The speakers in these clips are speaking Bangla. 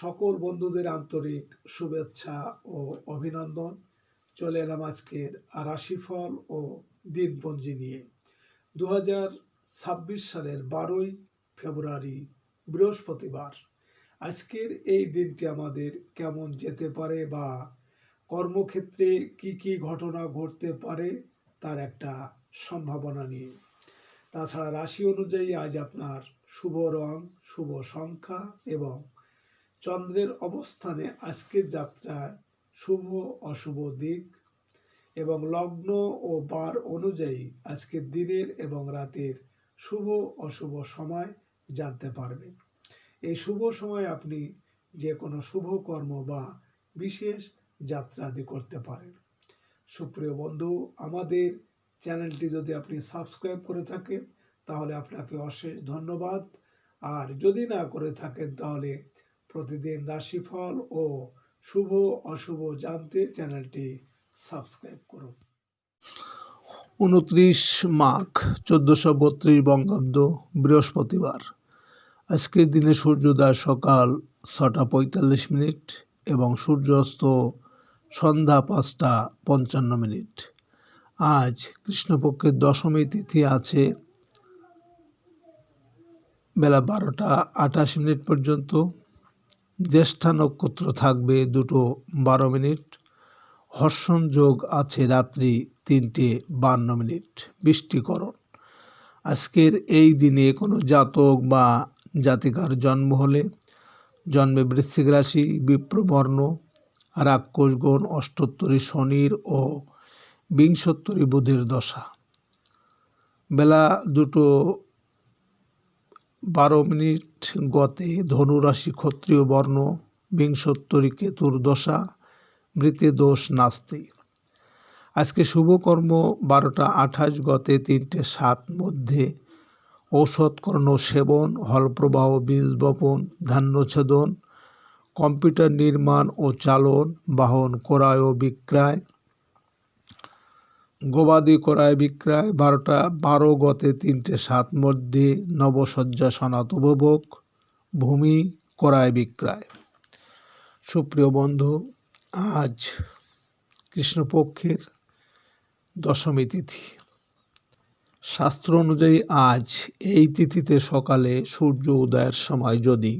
সকল বন্ধুদের আন্তরিক শুভেচ্ছা ও অভিনন্দন। চলে এলাম আজকের রাশিফল ও দিনপঞ্জি নিয়ে। দু সালের বারোই ফেব্রুয়ারি, বৃহস্পতিবার। আজকের এই দিনটি আমাদের কেমন যেতে পারে বা কর্মক্ষেত্রে কি কি ঘটনা ঘটতে পারে তার একটা সম্ভাবনা নিয়ে। তাছাড়া রাশি অনুযায়ী আজ আপনার শুভ রং, শুভ সংখ্যা এবং চন্দ্রের অবস্থানে আজকের যাত্রার শুভ অশুভ দিক এবং লগ্ন ও বার অনুযায়ী আজকের দিনের এবং রাতের শুভ অশুভ সময় জানতে পারবেন। এই শুভ সময় আপনি যে কোনো শুভ কর্ম বা বিশেষ যাত্রাদি করতে পারেন। সুপ্রিয় বন্ধু, আমাদের চ্যানেলটি যদি আপনি সাবস্ক্রাইব করে থাকেন, তাহলে আপনাকে অশেষ ধন্যবাদ। আর যদি না করে থাকেন, তাহলে প্রতিদিন রাশিফল ও শুভ অশুভ জানতে চ্যানেলটি সাবস্ক্রাইব করুন। উনত্রিশ মাঘ চোদ্দশো বত্রিশ বঙ্গাব্দ বৃহস্পতিবার। আজকের দিনে সূর্যোদয় সকাল ছটা পঁয়তাল্লিশ মিনিট এবং সূর্যাস্ত সন্ধ্যা পাঁচটা পঞ্চান্ন মিনিট। আজ কৃষ্ণপক্ষের দশমী তিথি আছে বেলা বারোটা আঠাশ মিনিট পর্যন্ত। জ্যেষ্ঠা নক্ষত্র থাকবে দুটো বারো মিনিট, হর্ষণ যোগ আছে রাত্রি তিনটে বান্ন মিনিট। বৃষ্টিকরণ। আজকের এই দিনে কোনো জাতক বা জাতিকার জন্ম হলে জন্মে বৃশ্চিক রাশি, বিপ্রবর্ণ, রাক্ষসগণ, অষ্টোত্তরী শনির ও বিংশোত্তরী বুধের দশা। বেলা দুটো বারো মিনিট গতে ধনুরাশি ক্ষত্রিয় বর্ণ, বিংশোত্তরী কেতুর দশা, মৃতে দোষ নাস্তি। আজকে শুভকর্ম বারোটা আঠাশ গতে তিনটে সাত মধ্যে। ঔষধকর্ণ সেবন, হলপ্রবাহ বীজ বপন ধান্যছেদন কম্পিউটার নির্মাণ ও চালন, বাহন ক্রয় ও বিক্রয় গবাদি ক্রয় বিক্রয় বারোটা বারো গতে তিনটে সাত মধ্যে নবসজ্জা সনাত উপভোগ, ভূমি, ক্রয় বিক্রয়। সুপ্রিয় বন্ধু, আজ কৃষ্ণপক্ষের দশমী তিথি। শাস্ত্র অনুযায়ী আজ এই তিথিতে সকালে সূর্য উদয়ের সময় যদি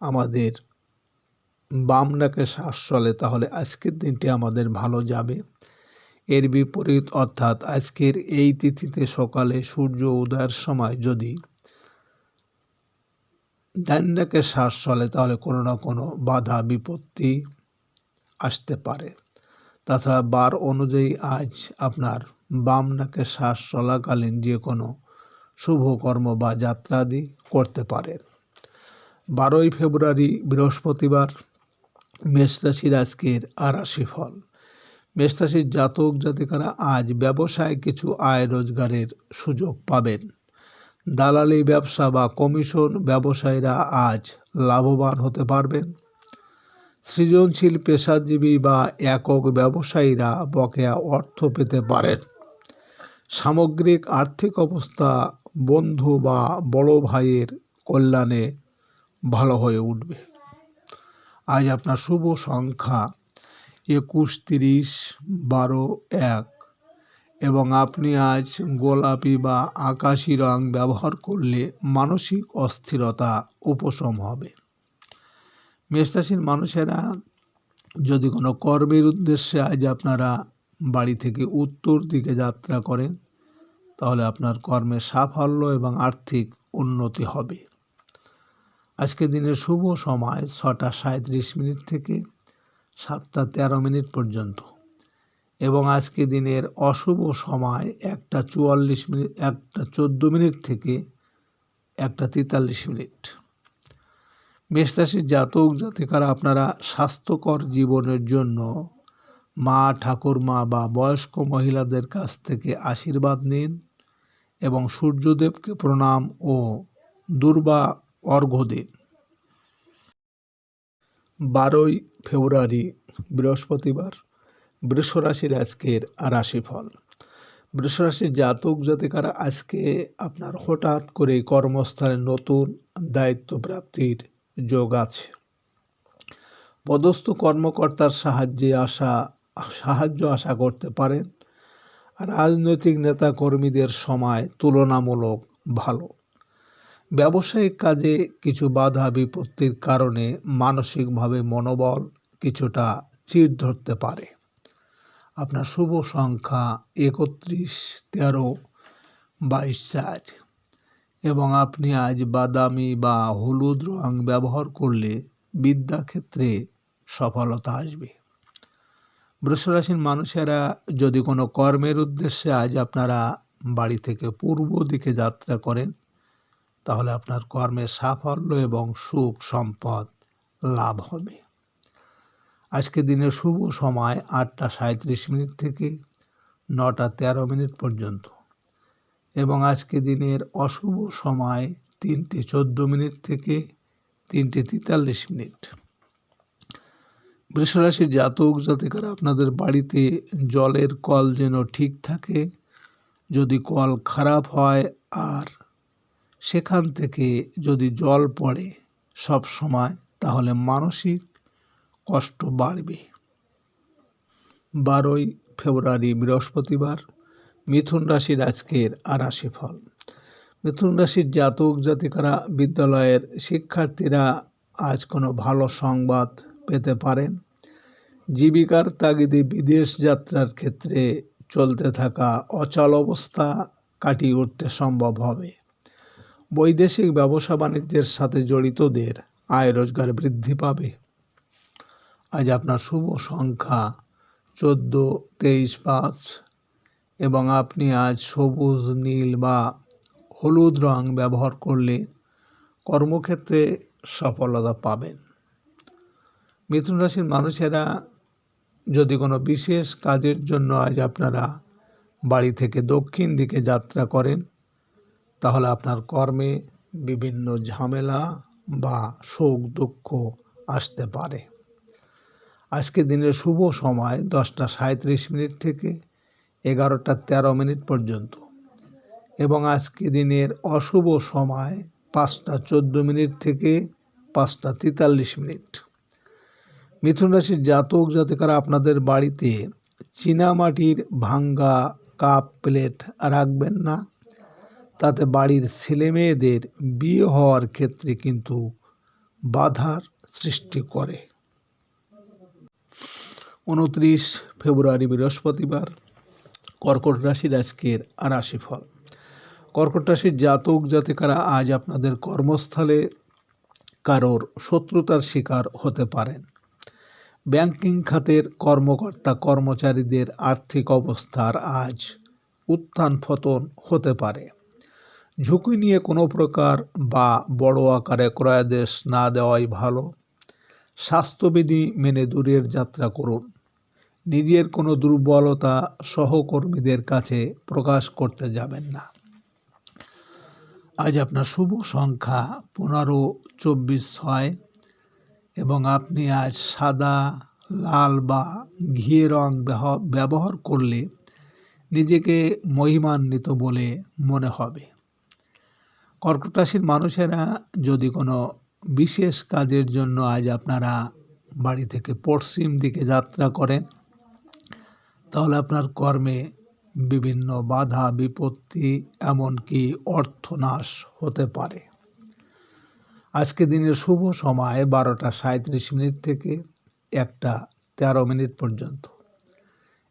আমাদের বাম নাকে শ্বাস চলে, তাহলে আজকের দিনটি আমাদের ভালো যাবে। এর বিপরীত অর্থাৎ আজকের এই তিথিতে সকালে সূর্য উদয়ের সময় যদি ডান নাকে শ্বাস চলে, তাহলে কোনো না কোনো বাধা, বিপত্তি আসতে পারে। তাছাড়া বার অনুযায়ী আজ আপনার বাম নাকে শ্বাস চলাকালীন যে কোনো শুভ কর্ম বা যাত্রাদি করতে পারেন। বারোই ফেব্রুয়ারি বৃহস্পতিবার মেষ রাশির আজকের আরাশি ফল। মেষ রাশির জাতক জাতিকারা আজ ব্যবসায় কিছু আয় রোজগারের সুযোগ পাবেন। দালালি ব্যবসা বা কমিশন ব্যবসায়ীরা আজ লাভবান হতে পারবেন। সৃজনশীল পেশাজীবী বা একক ব্যবসায়ীরা বকেয়া অর্থ পেতে পারেন। সামগ্রিক আর্থিক অবস্থা বন্ধু বা বড় ভাইয়ের কল্যাণে ভালো হয়ে উঠবে। আজ আপনার শুভ সংখ্যা একুশ তিরিশ বারো এক। এবং আপনি আজ গোলাপি বা আকাশি রং ব্যবহার করলে মানসিক অস্থিরতা উপশম হবে। মেষরাশির মানুষেরা, যদি কোনো কর্মের উদ্দেশ্যে আজ আপনারা বাড়ি থেকে উত্তর দিকে যাত্রা করেন, তাহলে আপনার কর্মের সাফল্য এবং আর্থিক উন্নতি হবে। আজকে দিনের শুভ সময় ছটা সাঁত্রিশ মিনিট থেকে সাতটা তেরো মিনিট পর্যন্ত। এবং আজকে দিনের অশুভ সময় একটা চুয়াল্লিশ মিনিট, একটা চোদ্দ মিনিট থেকে একটা তেতাল্লিশ মিনিট। মেষরাশির জাতক জাতিকারা, আপনারা স্বাস্থ্যকর জীবনের জন্য মা, ঠাকুরমা বা বয়স্ক মহিলাদের কাছ থেকে আশীর্বাদ নিন এবং সূর্যদেবকে প্রণাম ও দুর্বা অর্ঘ্য দিন। বারোই ফেব্রুয়ারি, বৃহস্পতিবার, বৃষরাশির আজকের রাশিফল। বৃষরাশির জাতক জাতিকারা আজকে আপনার হঠাৎ করে কর্মস্থলে নতুন দায়িত্ব প্রাপ্তির যোগ আছে। পদস্থ কর্মকর্তার সাহায্যে আশা, সাহায্য আশা করতে পারেন। রাজনৈতিক নেতা কর্মীদের সময় তুলনামূলক ভালো। ব্যবসায়িক কাজে কিছু বাধা বিপত্তির কারণে মানসিকভাবে মনোবল কিছুটা চিড় ধরতে পারে। আপনার শুভ সংখ্যা একত্রিশ, তেরো, বাইশ চার এবং আপনি আজ বাদামি বা হলুদ রং ব্যবহার করলে বিদ্যাক্ষেত্রে সফলতা আসবে। বৃষরাশির মানুষেরা যদি কোনো কর্মের উদ্দেশ্যে আজ আপনারা বাড়ি থেকে পূর্ব দিকে যাত্রা করেন তাহলে আপনার কর্মের সাফল্য এবং সুখ সম্পদ লাভ হবে। আজকে দিনের শুভ সময় আটটা সাঁত্রিশ মিনিট থেকে নটা তেরো মিনিট পর্যন্ত এবং আজকে দিনের অশুভ সময় তিনটে চোদ্দ মিনিট থেকে তিনটে তেতাল্লিশ মিনিট। বৃষরাশির জাতক জাতিকারা, আপনাদের বাড়িতে জলের কল যেন ঠিক থাকে, যদি কল খারাপ হয় আর সেখান থেকে যদি জল পড়ে সব সময়, তাহলে মানসিক কষ্ট বাড়বে। বারোই ফেব্রুয়ারি, বৃহস্পতিবার, মিথুন রাশির আজকের আর রাশি ফল। মিথুন রাশির জাতক, জাতিকারা, বিদ্যালয়ের শিক্ষার্থীরা আজ কোনো ভালো সংবাদ পেতে পারেন। জীবিকার তাগিদে বিদেশ যাত্রার ক্ষেত্রে চলতে থাকা অচল অবস্থা কাটিয়ে উঠতে সম্ভব হবে। বৈদেশিক ব্যবসা বাণিজ্যের সাথে জড়িতদের আয় রোজগার বৃদ্ধি পাবে। আজ আপনার শুভ সংখ্যা চোদ্দ, তেইশ, পাঁচ এবং আপনি আজ সবুজ, নীল বা হলুদ রং ব্যবহার করলে কর্মক্ষেত্রে সফলতা পাবেন। মিথুন রাশির মানুষেরা যদি কোনো বিশেষ কাজের জন্য আজ আপনারা বাড়ি থেকে দক্ষিণ দিকে যাত্রা করেন তাহলে আপনার কর্মে বিভিন্ন ঝামেলা বা শোক দুঃখ আসতে পারে। আজকে দিনের শুভ সময় দশটা সাঁত্রিশ মিনিট থেকে এগারোটা তেরো মিনিট পর্যন্ত এবং আজকে দিনের অশুভ সময় পাঁচটা চোদ্দ মিনিট থেকে পাঁচটা তেতাল্লিশ মিনিট। মিথুন রাশির জাতক জাতিকারা আপনাদের বাড়িতে চীনামাটির ভাঙ্গা কাপ প্লেট রাখবেন না। তাতে বাড়ির ছেলে মেয়েদের বিয়ে হওয়ার ক্ষেত্রে কিন্তু বাধার সৃষ্টি করে। উনত্রিশ ফেব্রুয়ারি বৃহস্পতিবার কর্কট রাশির আজকের রাশি ফল কর্কট রাশির জাতক জাতিকারা আজ আপনাদের কর্মস্থলে কারোর শত্রুতার শিকার হতে পারেন। ব্যাংকিং খাতের কর্মকর্তা কর্মচারীদের আর্থিক অবস্থার আজ উত্থান পতন হতে পারে। ঝুঁকি নিয়ে কোনো প্রকার বা বড় আকারে ক্রয়াদেশ না দেওয়াই ভালো। স্বাস্থ্যবিধি মেনে দূরের যাত্রা করুন। নিজের কোনো দুর্বলতা সহকর্মীদের কাছে প্রকাশ করতে যাবেন না। আজ আপনার শুভ সংখ্যা পনেরো, চব্বিশ, ছয় এবং আপনি আজ সাদা, লাল বা ঘিয়ে রং ব্যবহার করলে নিজেকে মহিমান্বিত বলে মনে হবে। কর্কট রাশির মানুষেরা যদি কোনো বিশেষ কাজের জন্য আজ আপনারা বাড়ি থেকে পশ্চিম দিকে যাত্রা করেন, তাহলে আপনার কর্মে বিভিন্ন বাধা, বিপত্তি, এমনকি অর্থনাশ হতে পারে। আজকে দিনের শুভ সময় বারোটা সাঁত্রিশ মিনিট থেকে একটা তেরো মিনিট পর্যন্ত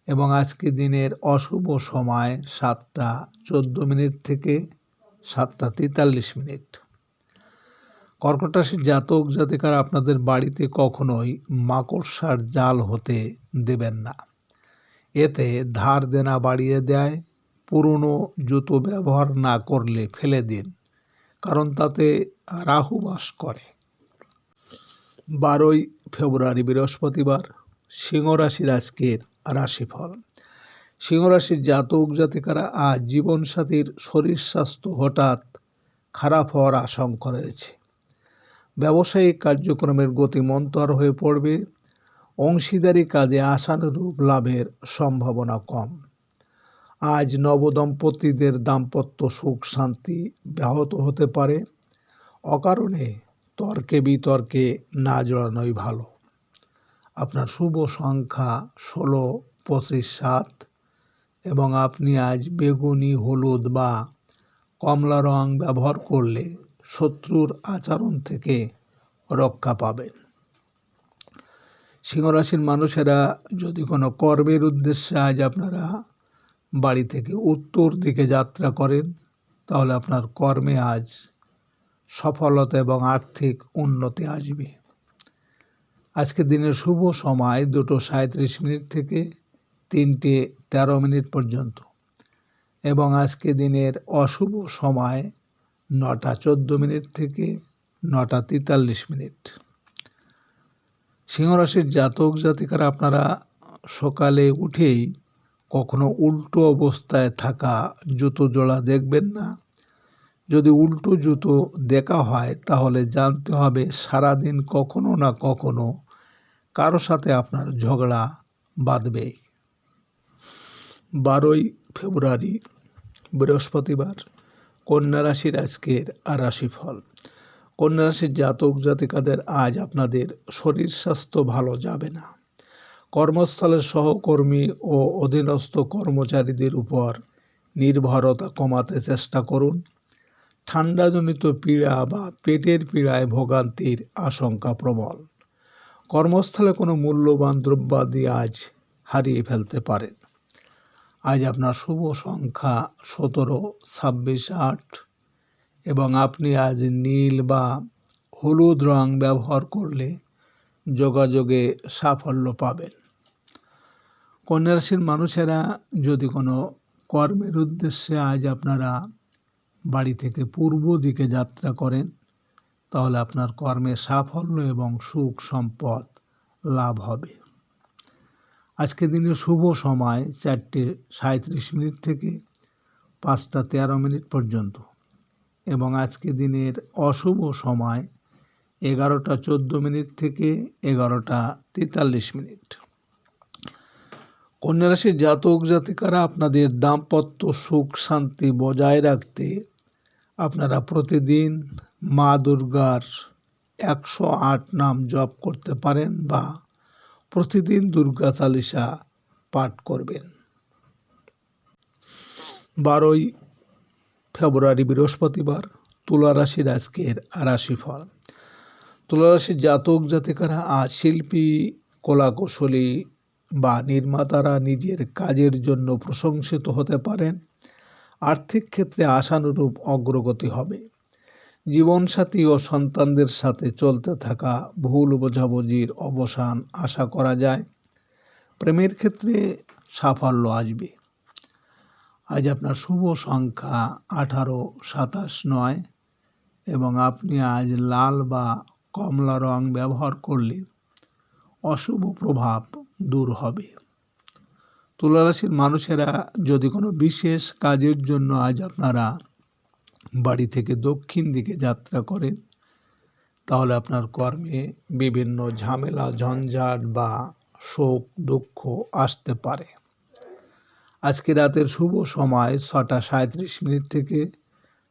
এবং আজকে দিনের অশুভ সময় সাতটা চোদ্দ মিনিট থেকে সাতটা তেতাল্লিশ মিনিট। কর্কট রাশির জাতক জাতিকারা আপনাদের বাড়িতে কখনোই মাকড়সার জাল হতে দেবেন না। এতে ধার দেনা বাড়িয়ে দেয়, পুরনো জুতো ব্যবহার না করলে ফেলে দিন, কারণ তাতে রাহু বাস করে। বারোই ফেব্রুয়ারি বৃহস্পতিবার সিংহ রাশির আজকের রাশিফল। সিংহ রাশির জাতক জাতিকারা আজ জীবনসাথীর শরীর স্বাস্থ্য হঠাৎ খারাপ হওয়ার আশঙ্কা রয়েছে। ব্যবসায়িক কার্যক্রমের গতি মন্তর হয়ে পড়বে। অংশীদারি কাজে আশানুরূপ লাভের সম্ভাবনা কম। আজ নবদম্পতিদের দাম্পত্য সুখ শান্তি ব্যাহত হতে পারে। অকারণে তর্কে বিতর্কে না জড়ানোই ভালো। আপনার শুভ সংখ্যা ষোলো, পঁচিশ, সাত। এবং আপনি আজ বেগুনি, হলুদ বা কমলা রং ব্যবহার করলে শত্রুর আচরণ থেকে রক্ষা পাবেন। সিংহরাশির মানুষেরা যদি কোনো কর্মের উদ্দেশ্যে আজ আপনারা বাড়ি থেকে উত্তর দিকে যাত্রা করেন, তাহলে আপনার কর্মে আজ সফলতা এবং আর্থিক উন্নতি আসবে। আজকে দিনের শুভ সময় দুটো সাঁত্রিশ মিনিট থেকে তিনটে তেরো মিনিট পর্যন্ত। এবং আজকে দিনের অশুভ সময় নটা চোদ্দ মিনিট থেকে নটা তেতাল্লিশ মিনিট। সিংহরাশির জাতক জাতিকারা, আপনারা সকালে উঠেই কখনো উল্টো অবস্থায় থাকা জুতো জোড়া দেখবেন না। যদি উল্টো জুতো দেখা হয়, তাহলে জানতে হবে সারাদিন কখনো না কখনো কারও সাথে আপনার ঝগড়া বাঁধবে। বারোই ফেব্রুয়ারি, বৃহস্পতিবার, কন্যা রাশির আজকের রাশিফল। কন্যা রাশির জাতক জাতিকাদের আজ আপনাদের শরীর স্বাস্থ্য ভালো যাবে না। কর্মস্থলের সহকর্মী ও অধীনস্থ কর্মচারীদের উপর নির্ভরতা কমাতে চেষ্টা করুন। ঠান্ডাজনিত পীড়া বা পেটের পীড়ায় ভোগান্তির আশঙ্কা প্রবল। কর্মস্থলে কোনো মূল্যবান দ্রব্যাদি আজ হারিয়ে ফেলতে পারেন। আজ আপনার শুভ সংখ্যা সতেরো, ছাব্বিশ, আট। এবং আপনি আজ নীল বা হলুদ রং ব্যবহার করলে যোগাযোগে সাফল্য পাবেন। কন্যা রাশির মানুষেরা যদি কোনো কর্মের উদ্দেশ্যে আজ আপনারা বাড়ি থেকে পূর্ব দিকে যাত্রা করেন, তাহলে আপনার কর্মে সাফল্য এবং সুখ সম্পদ লাভ হবে। আজকে দিনের শুভ সময় চারটে সাঁত্রিশ মিনিট থেকে পাঁচটা তেরো মিনিট পর্যন্ত। এবং আজকে দিনের অশুভ সময় এগারোটা চোদ্দ মিনিট থেকে এগারোটা তেতাল্লিশ মিনিট। কন্যা রাশির জাতক জাতিকারা, আপনাদের দাম্পত্য সুখ শান্তি বজায় রাখতে আপনারা প্রতিদিন মা দুর্গার একশো আট নাম জপ করতে পারেন বা প্রতিদিন দুর্গা চালিসা পাঠ করবেন। বারোই ফেব্রুয়ারি বৃহস্পতিবার তুলা রাশির আজকের রাশিফল। তুলা রাশির জাতক জাতিকারা আজ শিল্পী কলাকুশলী বা নির্মাতারা নিজের কাজের জন্য প্রশংসিত হতে পারেন। আর্থিক ক্ষেত্রে আশানুরূপ অগ্রগতি হবে। জীবনসাথী ও সন্তানদের সাথে চলতে থাকা ভুল বোঝাবুঝির অবসান আশা করা যায়। প্রেমের ক্ষেত্রে সাফল্য আসবে। আজ আপনার শুভ সংখ্যা আঠারো, সাতাশ, নয় এবং আপনি আজ লাল বা কমলা রং ব্যবহার করলে অশুভ প্রভাব দূর হবে। তুলারাশির মানুষেরা যদি কোনো বিশেষ কাজের জন্য আজ আপনারা বাড়ি থেকে দক্ষিণ দিকে যাত্রা করেন, তাহলে আপনার কর্মে বিভিন্ন ঝামেলা, ঝঞ্ঝাট বা শোক, দুঃখ আসতে পারে। আজকে রাতের শুভ সময় ছটা সাঁত্রিশ মিনিট থেকে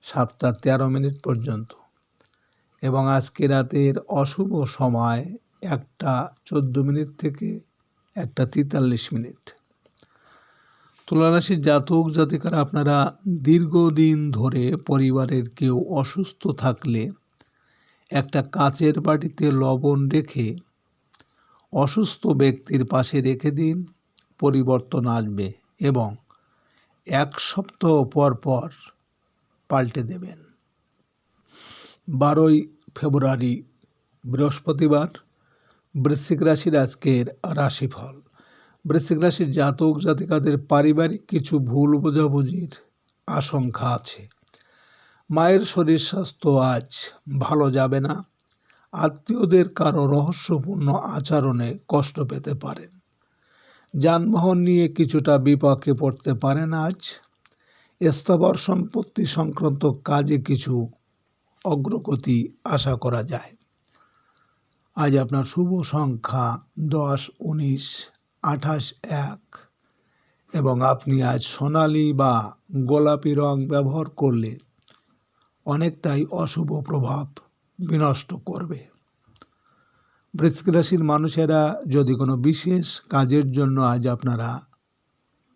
সাতটা তেরো মিনিট পর্যন্ত এবং আজকে রাতের অশুভ সময় একটা চোদ্দ মিনিট থেকে একটা তেতাল্লিশ মিনিট। তুলারাশির জাতক জাতিকারা, আপনারা দীর্ঘদিন ধরে পরিবারের কেউ অসুস্থ থাকলে একটা কাচের বাটিতে লবণ রেখে অসুস্থ ব্যক্তির পাশে রেখে দিন, পরিবর্তন আসবে এবং এক সপ্তাহ পর পর পাল্টে দেবেন। বারোই ফেব্রুয়ারি বৃহস্পতিবার, বৃশ্চিক রাশির আজকের রাশিফল। বৃশ্চিক রাশির জাতক জাতিকাদের পারিবারিক কিছু ভুল বোঝাবুঝির আশঙ্কা আছে। মায়ের শরীর স্বাস্থ্য আজ ভালো যাবে না। আত্মীয়দের কারও রহস্যপূর্ণ আচরণে কষ্ট পেতে পারেন যানবাহন নিয়ে কিছুটা বিপাকে পড়তে পারেন আজ। স্থাবর সম্পত্তি সংক্রান্ত কাজে কিছু অগ্রগতি আশা করা যায়। আজ আপনার শুভ সংখ্যা দশ, উনিশ আঠাশ এক। এবং আপনি আজ সোনালি বা গোলাপি রং ব্যবহার করলে অনেকটাই অশুভ প্রভাব বিনষ্ট করবে। বৃশ্চিক রাশির মানুষেরা যদি কোনো বিশেষ কাজের জন্য আজ আপনারা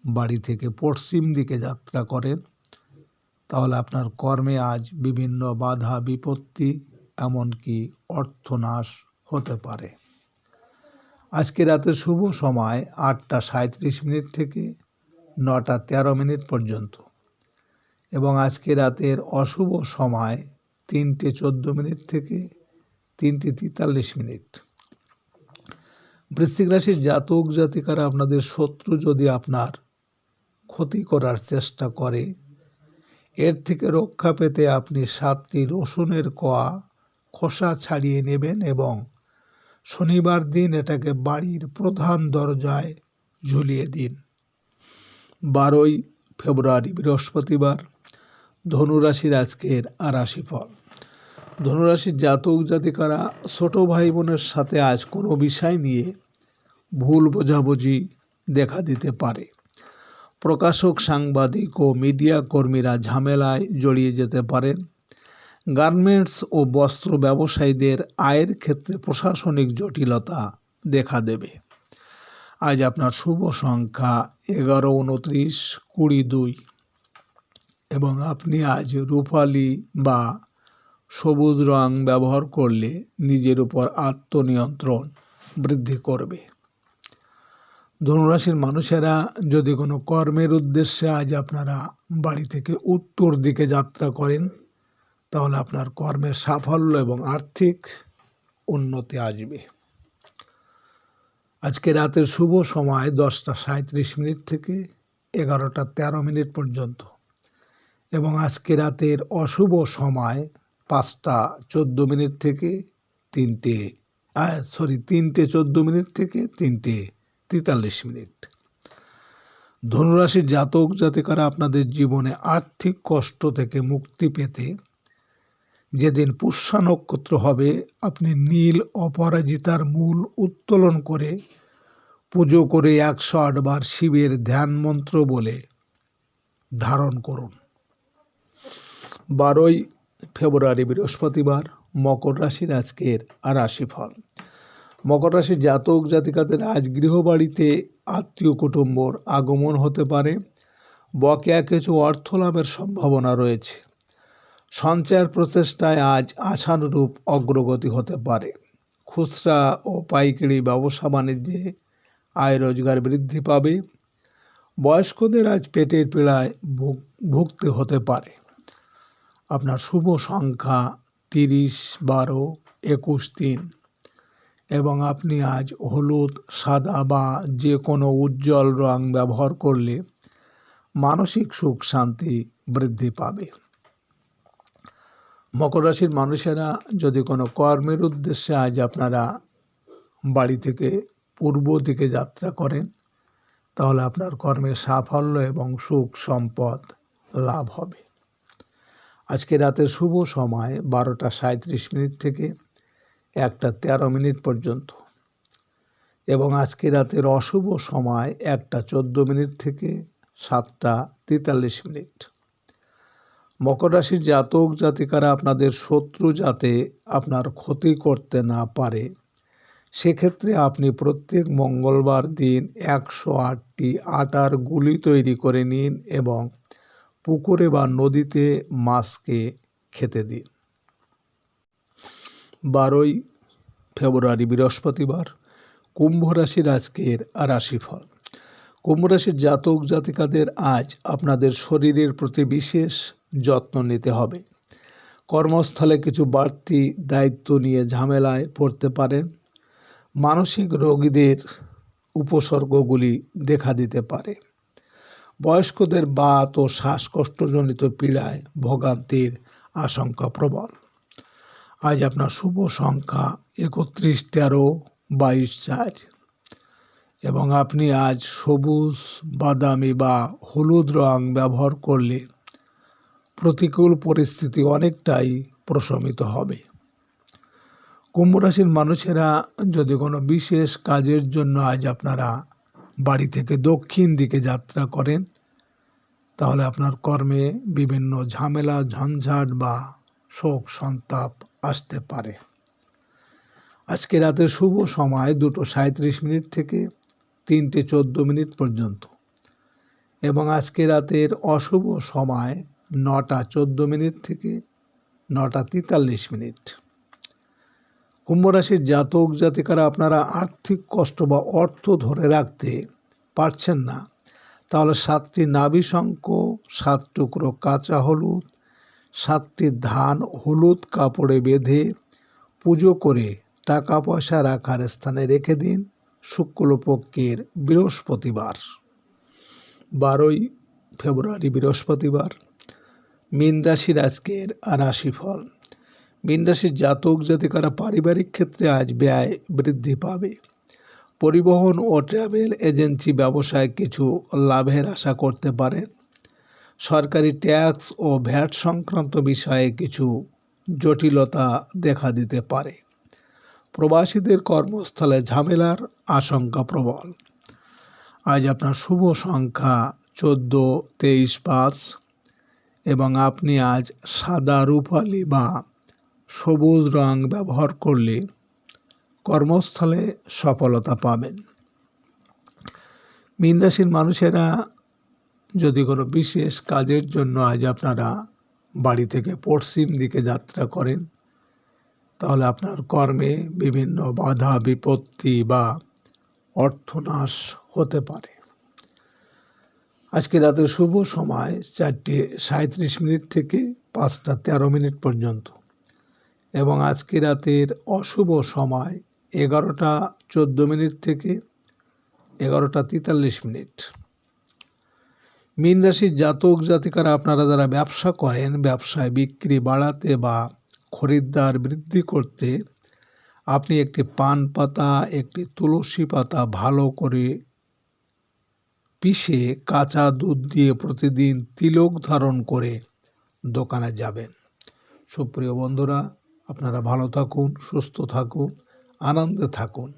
বাড়ি থেকে পশ্চিম দিকে যাত্রা করেন, তাহলে আপনার কর্মে আজ বিভিন্ন বাধা বিপত্তি, এমনকি অর্থনাশ হতে পারে। আজকে রাতে শুভ সময় আটটা সাঁত্রিশ মিনিট থেকে নটা তেরো মিনিট পর্যন্ত। এবং আজকে রাতের অশুভ সময় তিনটে চোদ্দ মিনিট থেকে তিনটে তেতাল্লিশ মিনিট। বৃশ্চিক রাশির জাতক জাতিকারা আপনাদের শত্রু যদি আপনার ক্ষতি করার চেষ্টা করে, এর থেকে রক্ষা পেতে আপনি সাতটি রসুনের কোয়া খোসা ছাড়িয়ে নেবেন এবং শনিবার দিন এটাকে বাড়ির প্রধান দরজায় ঝুলিয়ে দিন। বারোই ফেব্রুয়ারি, বৃহস্পতিবার, ধনুরাশির আজকের রাশি ফল ধনুরাশির জাতক জাতিকারা ছোট ভাই বোনের সাথে আজ কোনো বিষয় নিয়ে ভুল বোঝাবুঝি দেখা দিতে পারে। প্রকাশক, সাংবাদিক ও মিডিয়া কর্মীরা ঝামেলায় জড়িয়ে যেতে পারেন। গার্মেন্টস ও বস্ত্র ব্যবসায়ীদের আয়ের ক্ষেত্রে প্রশাসনিক জটিলতা দেখা দেবে। আজ আপনার শুভ সংখ্যা এগারো, উনত্রিশ, কুড়ি, দুই। এবং আপনি আজ রূপালি বা সবুজ রং ব্যবহার করলে নিজের উপর আত্মনিয়ন্ত্রণ বৃদ্ধি করবে। ধনুরাশির মানুষেরা যদি কোনো কর্মের উদ্দেশ্যে আজ আপনারা বাড়ি থেকে উত্তর দিকে যাত্রা করেন তাহলে আপনার কর্মের সাফল্য এবং আর্থিক উন্নতি আসবে। আজকে রাতের শুভ সময় দশটা সাঁত্রিশ মিনিট থেকে এগারোটা তেরো মিনিট পর্যন্ত এবং আজকে রাতের অশুভ সময় পাঁচটা চোদ্দ মিনিট থেকে তিনটে সরি তিনটে চোদ্দ মিনিট থেকে তিনটে তেতাল্লিশ মিনিট। ধনুরাশির জাতক জাতিকারা আপনাদের জীবনে আর্থিক কষ্ট থেকে মুক্তি পেতে যেদিন পুষ্যা নক্ষত্র হবে, আপনি নীল অপরাজিতার মূল উত্তোলন করে পুজো করে একশো আটবার শিবের ধ্যান মন্ত্র বলে ধারণ করুন। বারোই ফেব্রুয়ারি বৃহস্পতিবার মকর রাশির আজকের রাশিফল। মকর রাশির জাতক জাতিকাদের আজ গৃহবাড়িতে আত্মীয় কুটুম্বর আগমন হতে পারে। বকেয়া কিছু অর্থ লাভের সম্ভাবনা রয়েছে। সঞ্চয়ের প্রচেষ্টায় আজ আশানুরূপ অগ্রগতি হতে পারে। খুচরা ও পাইকারি ব্যবসা বাণিজ্যে আয় রোজগার বৃদ্ধি পাবে। বয়স্কদের আজ পেটের পীড়ায় ভুগতে হতে পারে। আপনার শুভ সংখ্যা তিরিশ, বারো, একুশ, তিন এবং আপনি আজ হলুদ, সাদা বা যে কোনো উজ্জ্বল রং ব্যবহার করলে মানসিক সুখ শান্তি বৃদ্ধি পাবে। মকর রাশির মানুষেরা যদি কোনো কর্মের উদ্দেশ্যে আজ আপনারা বাড়ি থেকে পূর্ব দিকে যাত্রা করেন, তাহলে আপনার কর্মের সাফল্য এবং সুখ সম্পদ লাভ হবে। আজকে রাতের শুভ সময় বারোটা সাঁত্রিশ মিনিট থেকে একটা তেরো মিনিট পর্যন্ত। এবং আজকে রাতের অশুভ সময় একটা চোদ্দ মিনিট থেকে সাতটা তেতাল্লিশ মিনিট। মকর রাশির জাতক জাতিকারা আপনাদের শত্রু যাতে আপনার ক্ষতি করতে না পারে। সেক্ষেত্রে আপনি প্রত্যেক মঙ্গলবার দিন একশো আটটি আটার গুলি তৈরি করে নিন এবং পুকুরে বা নদীতে মাছকে খেতে দিন। বারোই ফেব্রুয়ারি বৃহস্পতিবার কুম্ভ রাশির আজকের রাশিফল। কুম্ভ রাশির জাতক জাতিকাদের আজ আপনাদের শরীরের প্রতি বিশেষ যত্ন নিতে হবে। কর্মস্থলে কিছু বাড়তি দায়িত্ব নিয়ে ঝামেলায় পড়তে পারেন। মানসিক রোগীদের উপসর্গগুলি দেখা দিতে পারে। বয়স্কদের বাত ও শ্বাসকষ্টজনিত পীড়ায় ভোগান্তির আশঙ্কা প্রবল। আজ আপনার শুভ সংখ্যা একত্রিশ, তেরো, বাইশ, চার। এবং আপনি আজ সবুজ, বাদামি বা হলুদ রং ব্যবহার করলে প্রতিকূল পরিস্থিতি অনেকটাই প্রশমিত হবে। কুম্ভ রাশির মানুষেরা যদি কোনো বিশেষ কাজের জন্য আজ আপনারা বাড়ি থেকে দক্ষিণ দিকে যাত্রা করেন, তাহলে আপনার কর্মে বিভিন্ন ঝামেলা, ঝঞ্ঝাট বা শোক সন্তাপ আসতে পারে। আজকে রাতের শুভ সময় দুটো সাঁত্রিশ মিনিট থেকে তিনটে চোদ্দ মিনিট পর্যন্ত। এবং আজকে রাতের অশুভ সময় নটা চোদ্দ মিনিট থেকে নটা তেতাল্লিশ মিনিট। কুম্ভ রাশির জাতক জাতিকারা আপনারা আর্থিক কষ্ট বা অর্থ ধরে রাখতে পারছেন না। তাহলে সাতটি নাভি শঙ্খ, সাত টুকরো কাঁচা হলুদ, সাতটি ধান হলুদ কাপড়ে বেঁধে পুজো করে টাকা পয়সা রাখার স্থানে রেখে দিন শুক্লপক্ষের বৃহস্পতিবার। বারোই ফেব্রুয়ারি বৃহস্পতিবার। মীন রাশির আজকের রাশিফল। মীন রাশির জাতক জাতিকারা পারিবারিক ক্ষেত্রে আজ ব্যয় বৃদ্ধি পাবে। পরিবহন ও ট্রাভেল এজেন্সি ব্যবসায় কিছু লাভের আশা করতে পারেন। সরকারি ট্যাক্স ও ভ্যাট সংক্রান্ত বিষয়ে কিছু জটিলতা দেখা দিতে পারে। প্রবাসীদের কর্মস্থলে ঝামেলার আশঙ্কা প্রবল। আজ আপনার শুভ সংখ্যা চোদ্দ, তেইশ, পাঁচ। এবং আপনি আজ সাদা রূপালি বা সবুজ রং ব্যবহার করলে কর্মস্থলে সফলতা পাবেন। মীন রাশির মানুষেরা যদি কোনো বিশেষ কাজের জন্য আজ আপনারা বাড়ি থেকে পশ্চিম দিকে যাত্রা করেন, তাহলে আপনার কর্মে বিভিন্ন বাধা বিপত্তি বা অর্থনাশ হতে পারে। আজকে রাতের শুভ সময় চারটে সাঁত্রিশ মিনিট থেকে পাঁচটা তেরো মিনিট পর্যন্ত। এবং আজকে রাতের অশুভ সময় এগারোটা চোদ্দ মিনিট থেকে এগারোটা তেতাল্লিশ মিনিট। মীন রাশির জাতক জাতিকারা আপনারা যারা ব্যবসা করেন, ব্যবসায় বিক্রি বাড়াতে বা খরিদ্দার বৃদ্ধি করতে, আপনি একটি পান পাতা, একটি তুলসী পাতা ভালো করে পিষে কাঁচা দুধ দিয়ে প্রতিদিন তিলক ধারণ করে দোকানে যাবেন। সুপ্রিয় বন্ধুরা, আপনারা ভালো থাকুন, সুস্থ থাকুন, আনন্দে থাকুন।